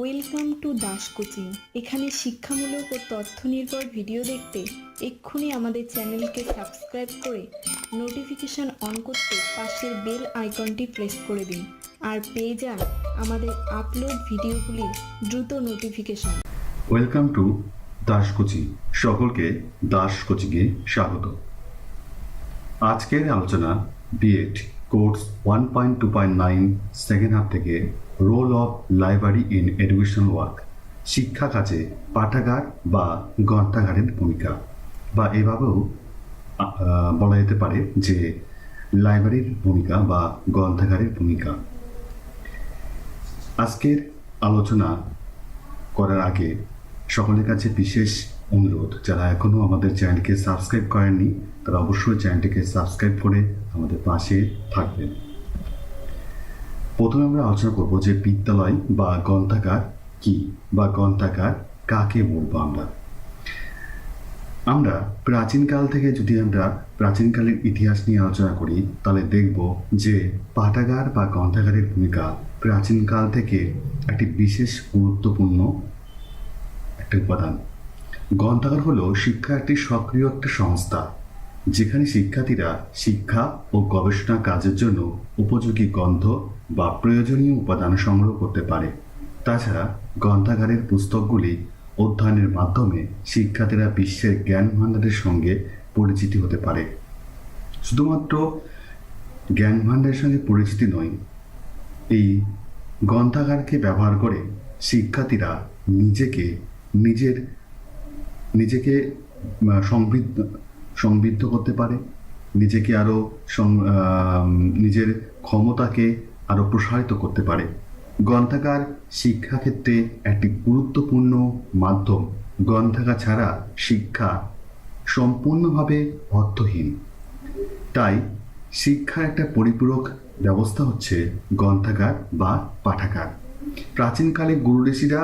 Welcome to Das coaching এখানে শিক্ষামূলক ও তথ্য নির্ভর ভিডিও দেখতে এক্ষুনি আমাদের চ্যানেলকে সাবস্ক্রাইব করে নোটিফিকেশন অন করতে পাশের বেল আইকনটি প্রেস করে দিন। আর পেয়ে যান আমাদের আপলোড ভিডিওগুলির দ্রুত notification. Welcome to Das coaching সকলকে দাস কোচিংয়ে স্বাগত। আজকের আলোচনা B Ed course one point two point nine second half থেকে roll of library in educational work শিক্ষা কাজে পাঠাগার বা গ্রন্থাগারের ভূমিকা। বা এভাবেও বলা যেতে পারে যে লাইব্রেরির ভূমিকা বা গ্রন্থাগারের ভূমিকা। আজকের আলোচনা করার আগে সকলের কাছে বিশেষ অনুরোধ, যারা এখনও আমাদের চ্যানেলকে সাবস্ক্রাইব করেননি, তারা অবশ্যই চ্যানেলটিকে সাবস্ক্রাইব করে আমাদের পাশে থাকবেন। প্রথমে আমরা আলোচনা করব যে বিদ্যালয় বা গ্রন্থাগার কি বা গ্রন্থাগার কাকে বলব আমরা? আমরা প্রাচীনকাল থেকে যদি আমরা প্রাচীনকালের ইতিহাস নিয়ে আলোচনা করি, তাহলে দেখব যে পাঠাগার বা গ্রন্থাগারের ভূমিকা প্রাচীনকাল থেকে একটি বিশেষ গুরুত্বপূর্ণ একটা উপাদান। গ্রন্থাগার হলো শিক্ষা একটি সক্রিয় একটা সংস্থা, যেখানে শিক্ষার্থীরা শিক্ষা ও গবেষণা কাজের জন্য উপযোগী গ্রন্থ বা প্রয়োজনীয় উপাদান সংগ্রহ করতে পারে। তাছাড়া গ্রন্থাগারের পুস্তকগুলি অধ্যয়নের মাধ্যমে শিক্ষার্থীরা বিশ্বের জ্ঞান ভাণ্ডারের সঙ্গে পরিচিতি হতে পারে। শুধুমাত্র জ্ঞান ভাণ্ডারের সঙ্গে পরিচিতি নয়, এই গ্রন্থাগারকে ব্যবহার করে শিক্ষার্থীরা নিজেকে নিজের নিজেকে সমৃদ্ধ সমৃদ্ধ করতে পারে, নিজেকে আরও নিজের ক্ষমতাকে আরও প্রসারিত করতে পারে। গ্রন্থাগার শিক্ষাক্ষেত্রে একটি গুরুত্বপূর্ণ মাধ্যম। গ্রন্থাগার ছাড়া শিক্ষা সম্পূর্ণভাবে অর্থহীন। তাই শিক্ষার একটা পরিপূরক ব্যবস্থা হচ্ছে গ্রন্থাগার বা পাঠাগার। প্রাচীনকালে গুরু ঋষিরা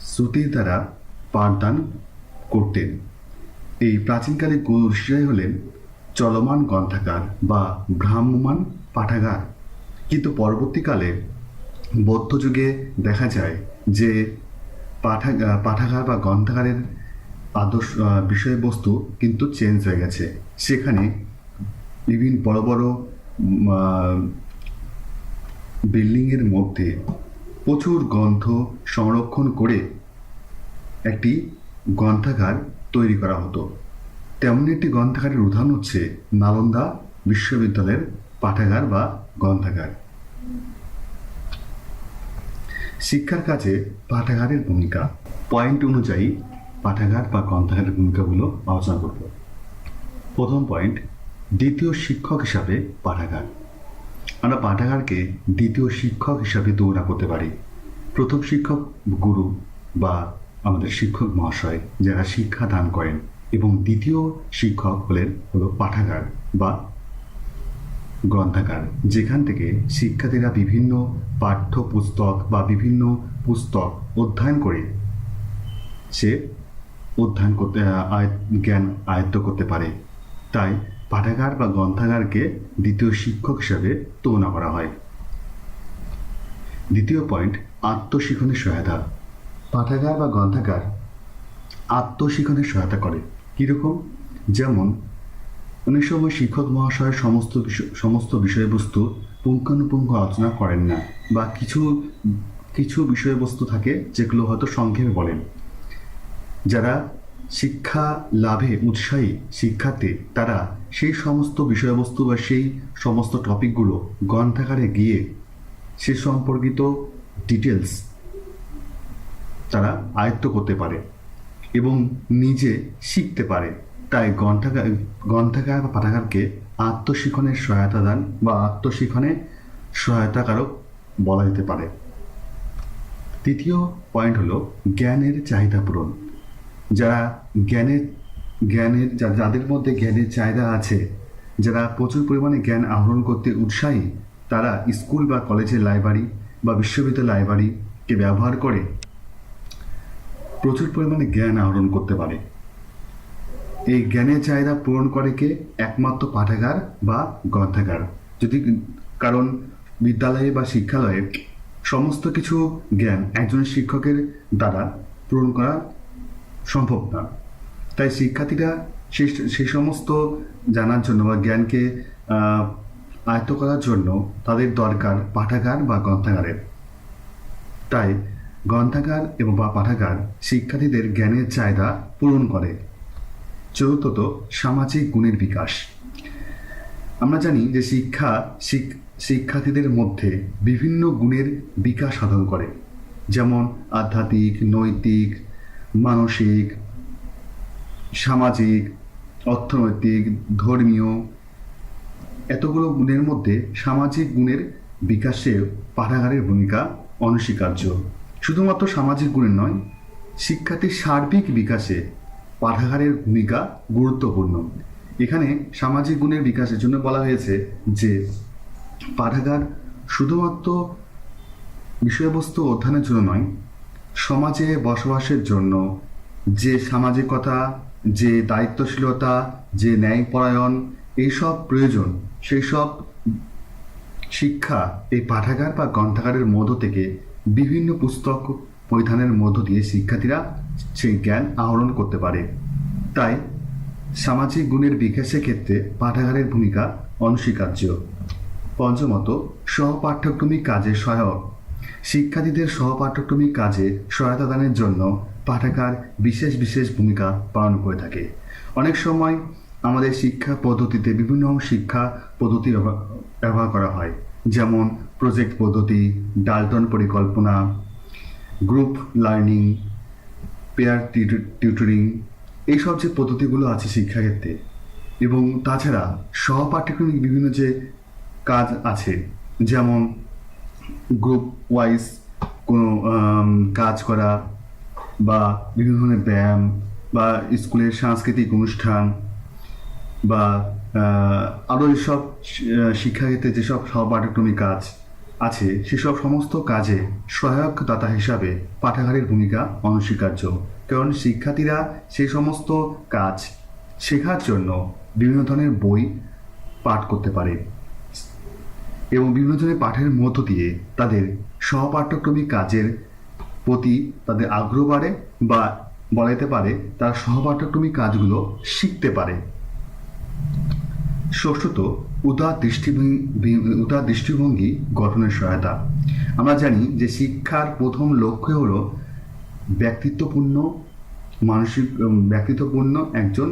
শ্রুতির দ্বারা পাঠদান করতেন। এই প্রাচীনকালে গুরু ঋষিরাই হলেন চলমান গ্রন্থাগার বা ভ্রাম্যমান পাঠাগার। কিন্তু পরবর্তীকালে বৌদ্ধ যুগে দেখা যায় যে পাঠাগার পাঠাগার বা গ্রন্থাগারের আদর্শ বিষয়বস্তু কিন্তু চেঞ্জ হয়ে গেছে। সেখানে বিভিন্ন বড় বড় বিল্ডিংয়ের মধ্যে প্রচুর গ্রন্থ সংরক্ষণ করে একটি গ্রন্থাগার তৈরি করা হতো। তেমন একটি গ্রন্থাগারের উদাহরণ হচ্ছে নালন্দা বিশ্ববিদ্যালয়ের পাঠাগার বা গ্রন্থাগার। শিক্ষার কাজে পাঠাগারের ভূমিকা পয়েন্ট অনুযায়ী পাঠাগার বা গ্রন্থাগারের ভূমিকাগুলো আলোচনা করব। প্রথম পয়েন্ট দ্বিতীয় শিক্ষক হিসাবে পাঠাগার। আমরা পাঠাগারকে দ্বিতীয় শিক্ষক হিসাবে তুলনা করতে পারি। প্রথম শিক্ষক গুরু বা আমাদের শিক্ষক মহাশয় যারা শিক্ষা দান করেন এবং দ্বিতীয় শিক্ষক হলেন হলো পাঠাগার বা গ্রন্থাগার, যেখান থেকে শিক্ষার্থীরা বিভিন্ন পাঠ্য পুস্তক বা বিভিন্ন পুস্তক অধ্যয়ন করে সে অধ্যয়ন করতে জ্ঞান আয়ত্ত করতে পারে। তাই পাঠাগার বা গ্রন্থাগারকে দ্বিতীয় শিক্ষক হিসাবে তুলনা করা হয়। দ্বিতীয় পয়েন্ট, আত্মশিক্ষণের সহায়তা। পাঠাগার বা গ্রন্থাগার আত্মশিক্ষণের সহায়তা করে। কীরকম? যেমন অনেক সময় শিক্ষক মহাশয় সমস্ত সমস্ত বিষয়বস্তু পুঙ্খানুপুঙ্খ আলোচনা করেন না বা কিছু কিছু বিষয়বস্তু থাকে যেগুলো হয়তো সংক্ষেপে বলেন। যারা শিক্ষা লাভে উৎসাহী শিক্ষাতে তারা সেই সমস্ত বিষয়বস্তু বা সেই সমস্ত টপিকগুলো গ্রন্থাগারে গিয়ে সে সম্পর্কিত ডিটেলস তারা আয়ত্ত করতে পারে এবং নিজে শিখতে পারে। তাই গ্রন্থাগার গ্রন্থাগার বা পাঠাগারকে আত্মশিক্ষণের সহায়তা দান বা আত্মশিক্ষণে সহায়তাকারক বলা যেতে পারে। তৃতীয় পয়েন্ট হলো জ্ঞানের চাহিদা পূরণ। যারা জ্ঞানের জ্ঞানের যাদের মধ্যে জ্ঞানের চাহিদা আছে, যারা প্রচুর পরিমাণে জ্ঞান আহরণ করতে উৎসাহী, তারা স্কুল বা কলেজের লাইব্রেরি বা বিশ্ববিদ্যালয় লাইব্রেরিকে ব্যবহার করে প্রচুর পরিমাণে জ্ঞান আহরণ করতে পারে। এই জ্ঞানের চাহিদা পূরণ করে কে? একমাত্র পাঠাগার বা গ্রন্থাগার। যদি কারণ বিদ্যালয়ে বা শিক্ষালয়ে সমস্ত কিছু জ্ঞান একজন শিক্ষকের দ্বারা পূরণ করা সম্ভব না। তাই শিক্ষার্থীরা সে সমস্ত জানার জন্য বা জ্ঞানকে আয়ত্ত করার জন্য তাদের দরকার পাঠাগার বা গ্রন্থাগারের। তাই গ্রন্থাগার এবং বা পাঠাগার শিক্ষার্থীদের জ্ঞানের চাহিদা পূরণ করে। চতুর্থত, সামাজিক গুণের বিকাশ। আমরা জানি যে শিক্ষা শিক- শিক্ষার্থীদের মধ্যে বিভিন্ন গুণের বিকাশ সাধন করে। যেমন আধ্যাত্মিক, নৈতিক, মানসিক, সামাজিক, অর্থনৈতিক, ধর্মীয়, এতগুলো গুণের মধ্যে সামাজিক গুণের বিকাশে পাঠাগারের ভূমিকা অনস্বীকার্য। শুধুমাত্র সামাজিক গুণের নয় শিক্ষার্থীর সার্বিক বিকাশে পাঠাগারের ভূমিকা গুরুত্বপূর্ণ। এখানে সামাজিক গুণের বিকাশের জন্য বলা হয়েছে যে, পাঠাগার শুধুমাত্র বিষয়বস্তু অধ্যয়নের জন্য নয়, সমাজে বসবাসের জন্য যে সামাজিকতা, যে দায়িত্বশীলতা, যে ন্যায়পরায়ণ, এইসব প্রয়োজন সেই সব শিক্ষা এই পাঠাগার বা গ্রন্থাগারের মধ্য থেকে বিভিন্ন পুস্তক পরিধানের মধ্য দিয়ে শিক্ষার্থীরা সেই জ্ঞান আহরণ করতে পারে। তাই সামাজিক গুণের বিকাশের ক্ষেত্রে পাঠাগারের ভূমিকা অনস্বীকার্য। পঞ্চমত, সহপাঠ্যক্রমিক কাজে সহায়ক। শিক্ষার্থীদের সহপাঠ্যক্রমিক কাজে সহায়তা দানের জন্য পাঠাগার বিশেষ বিশেষ ভূমিকা পালন করে থাকে। অনেক সময় আমাদের শিক্ষা পদ্ধতিতে বিভিন্ন শিক্ষা পদ্ধতি ব্যবহার করা হয়। যেমন প্রজেক্ট পদ্ধতি ডালটন পরিকল্পনা গ্রুপ লার্নিং পেয়ার টিউটরিং এইসব যে পদ্ধতিগুলো আছে শিক্ষাক্ষেত্রে এবং তাছাড়া সহপাঠ্যক্রমিক বিভিন্ন যে কাজ আছে, যেমন গ্রুপ ওয়াইজ কোনো কাজ করা বা বিভিন্ন ধরনের ব্যায়াম বা স্কুলের সাংস্কৃতিক অনুষ্ঠান বা আরও এসব শি- শিক্ষাক্ষেত্রে যেসব সহপাঠ্যক্রমিক কাজ আছে, সেসব সমস্ত কাজে সহায়ক দাতা হিসাবে পাঠাগারের ভূমিকা অনস্বীকার্য। কারণ শিক্ষার্থীরা সেই সমস্ত কাজ শেখার জন্য বিভিন্ন ধরনের বই পাঠ করতে পারে এবং বিভিন্ন ধরনের পাঠের মধ্য দিয়ে তাদের সহপাঠ্যক্রমিক কাজের প্রতি তাদের আগ্রহ বাড়ে বা বলাইতে পারে তারা সহপাঠ্যক্রমিক কাজগুলো শিখতে পারে। ষষ্ঠত উদার দৃষ্টিভঙ্গি উদার দৃষ্টিভঙ্গি গঠনের সহায়তা। আমরা জানি যে শিক্ষার প্রথম লক্ষ্য হলো ব্যক্তিত্বপূর্ণ, মানসিক ব্যক্তিত্বপূর্ণ একজন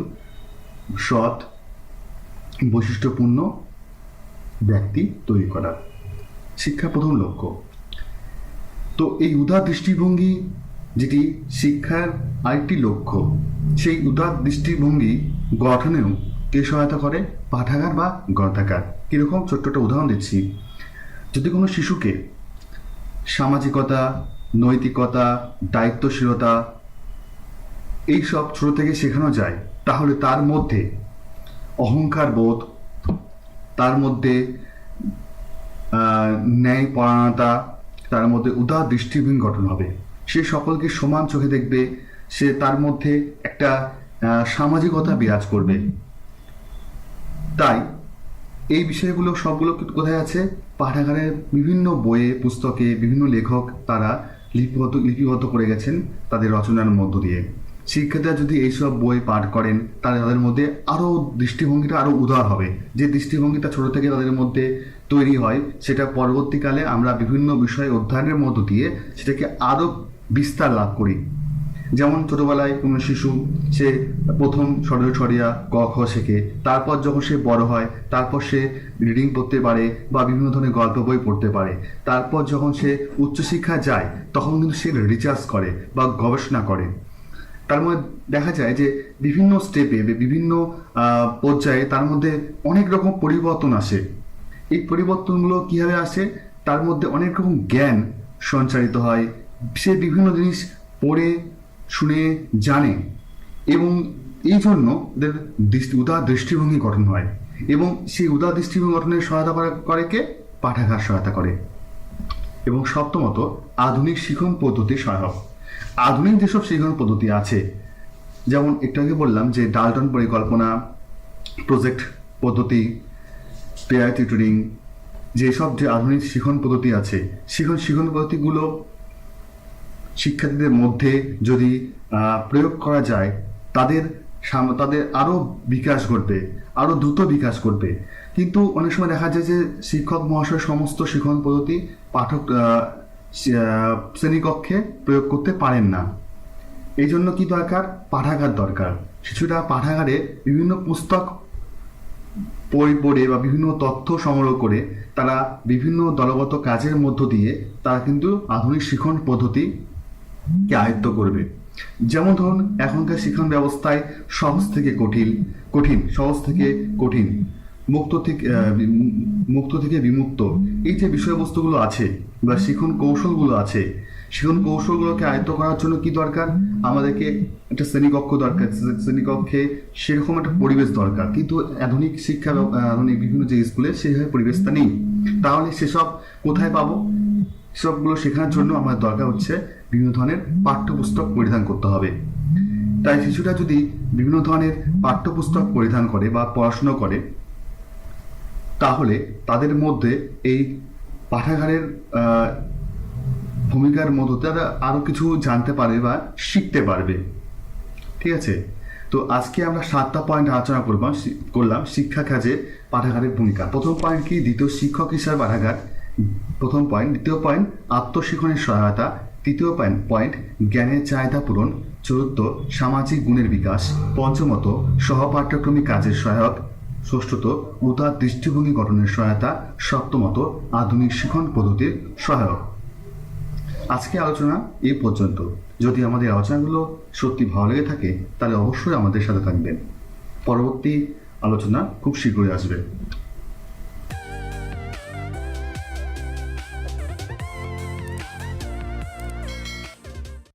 সৎ, বৈশিষ্ট্যপূর্ণ ব্যক্তি তৈরি করা। শিক্ষার প্রথম লক্ষ্য। তো এই উদার দৃষ্টিভঙ্গি যেটি শিক্ষার আরেকটি লক্ষ্য, সেই উদার দৃষ্টিভঙ্গি গঠনেও কে সহায়তা করে? পাঠাগার বা গ্রন্থাগার? কীরকম ছোট্ট একটা উদাহরণ দিচ্ছি। যদি কোনো শিশুকে সামাজিকতা নৈতিকতা দায়িত্বশীলতা এইসব ছোট থেকে শেখানো যায় তাহলে তার মধ্যে অহংকার বোধ তার মধ্যে আহ, ন্যায়পরায়ণতা তার মধ্যে উদার দৃষ্টিভঙ্গি গঠন হবে। সে সকলকে সমান চোখে দেখবে সে তার মধ্যে একটা সামাজিকতা বিরাজ করবে। তাই এই বিষয়গুলো সবগুলো কোথায় আছে? পাঠাগারের বিভিন্ন বইয়ে, পুস্তকে বিভিন্ন লেখক তারা লিপিবদ্ধ লিপিবদ্ধ করে গেছেন তাদের রচনার মধ্য দিয়ে। শিক্ষার্থীরা যদি এইসব বই পাঠ করেন, তাহলে তাদের মধ্যে আরও দৃষ্টিভঙ্গিটা আরও উদার হবে। যে দৃষ্টিভঙ্গিটা ছোট থেকে তাদের মধ্যে তৈরি হয়, সেটা পরবর্তীকালে আমরা বিভিন্ন বিষয় অধ্যয়নের মধ্য দিয়ে সেটাকে আরও বিস্তার লাভ করি। যেমন ছোটবেলায় কোনো শিশু, সে প্রথম সরল সরিয়া ক খ শেখে। তারপর যখন সে বড় হয়, তারপর সে রিডিং পড়তে পারে বা বিভিন্ন ধরনের গল্প বই পড়তে পারে। তারপর যখন সে উচ্চশিক্ষা যায়, তখন কিন্তু সে রিচার্জ করে বা গবেষণা করে। তার মধ্যে দেখা যায় যে বিভিন্ন স্টেপে বিভিন্ন পর্যায়ে তার মধ্যে অনেক রকম পরিবর্তন আসে। এই পরিবর্তনগুলো কীভাবে আসে? তার মধ্যে অনেক রকম জ্ঞান সঞ্চারিত হয়। সে বিভিন্ন জিনিস পড়ে শুনে, জানে এবং এই জন্য ওদের দৃষ্টি, উদার দৃষ্টিভঙ্গি গঠন হয় এবং সেই উদার দৃষ্টিভঙ্গি গঠনের সহায়তা করে- কে? পাঠাগার সহায়তা করে। এবং সপ্তমত, আধুনিক শিখন পদ্ধতি সহায়ক। আধুনিক যেসব শিখন পদ্ধতি আছে, যেমন একটু আগে বললাম যে ডালটন পরিকল্পনা, প্রজেক্ট পদ্ধতি পেয়ার টিউটরিং, যেসব যে আধুনিক শিখন পদ্ধতি আছে, শিখন শিখন পদ্ধতিগুলো শিক্ষার্থীদের মধ্যে যদি প্রয়োগ করা যায়, তাদের তাদের আরও বিকাশ ঘটবে আরও দ্রুত বিকাশ ঘটবে। কিন্তু অনেক সময় দেখা যায় যে, শিক্ষক মহাশয় সমস্ত শিক্ষণ পদ্ধতি পাঠক শ্রেণীকক্ষে প্রয়োগ করতে পারেন না। এই জন্য কি দরকার? পাঠাগার দরকার। শিশুরা পাঠাগারে বিভিন্ন পুস্তক বই পড়ে বা বিভিন্ন তথ্য সংগ্রহ করে তারা বিভিন্ন দলগত কাজের মধ্য দিয়ে তারা কিন্তু আধুনিক শিক্ষণ পদ্ধতি কে আয়ত্ত করবে? যেমন ধরুন, এখনকার শিক্ষণ ব্যবস্থায় সহজ থেকে কঠিন কঠিন, সহজ থেকে কঠিন, মুক্ত থেকে মুক্ত থেকে বিমুক্ত, এই যে বিষয়বস্তুগুলো আছে বা শিক্ষণ কৌশলগুলো আছে, শিক্ষণ কৌশলগুলোকে আয়ত্ত করার জন্য কি দরকার? আমাদেরকে একটা শ্রেণীকক্ষ দরকার শ্রেণীকক্ষে সেরকম একটা পরিবেশ দরকার। কিন্তু আধুনিক শিক্ষা আধুনিক বিভিন্ন যে স্কুলে সেইভাবে পরিবেশটা নেই। তাহলে সেসব কোথায় পাবো? সবগুলো শেখার জন্য আমাদের দরকার হচ্ছে বিভিন্ন ধরনের পাঠ্যপুস্তক পরিধান করতে হবে। তাই শিশুরা যদি বিভিন্ন ধরনের পাঠ্যপুস্তক পরিধান করে বা পড়াশুনো করে, তাহলে তাদের মধ্যে এই পাঠাগারের ভূমিকার মতো তারা আরও কিছু জানতে পারবে বা শিখতে পারবে। ঠিক আছে? তো আজকে আমরা সাতটা পয়েন্ট আলোচনা করব করলাম শিক্ষা কাজে পাঠাগারের ভূমিকা। প্রথম পয়েন্ট কি? দ্বিতীয় শিক্ষক হিসাবে পাঠাগার। প্রথম পয়েন্ট দ্বিতীয় পয়েন্ট আত্মশিক্ষণের সহায়তা। তৃতীয় পয়েন্ট জ্ঞানের চাহিদা পূরণ, চতুর্থ, সামাজিক গুণের বিকাশ, পঞ্চমত সহপাঠ্যক্রমিক কাজের সহায়ক, ষষ্ঠত, উদার দৃষ্টিভঙ্গি গঠনের সহায়তা, সপ্তমত, আধুনিক শিক্ষণ পদ্ধতির সহায়ক। আজকে আলোচনা এই পর্যন্ত। যদি আমাদের আলোচনাগুলো সত্যি ভালো লেগে থাকে, তাহলে অবশ্যই আমাদের সাথে থাকবেন। পরবর্তী আলোচনা খুব শীঘ্রই আসবে।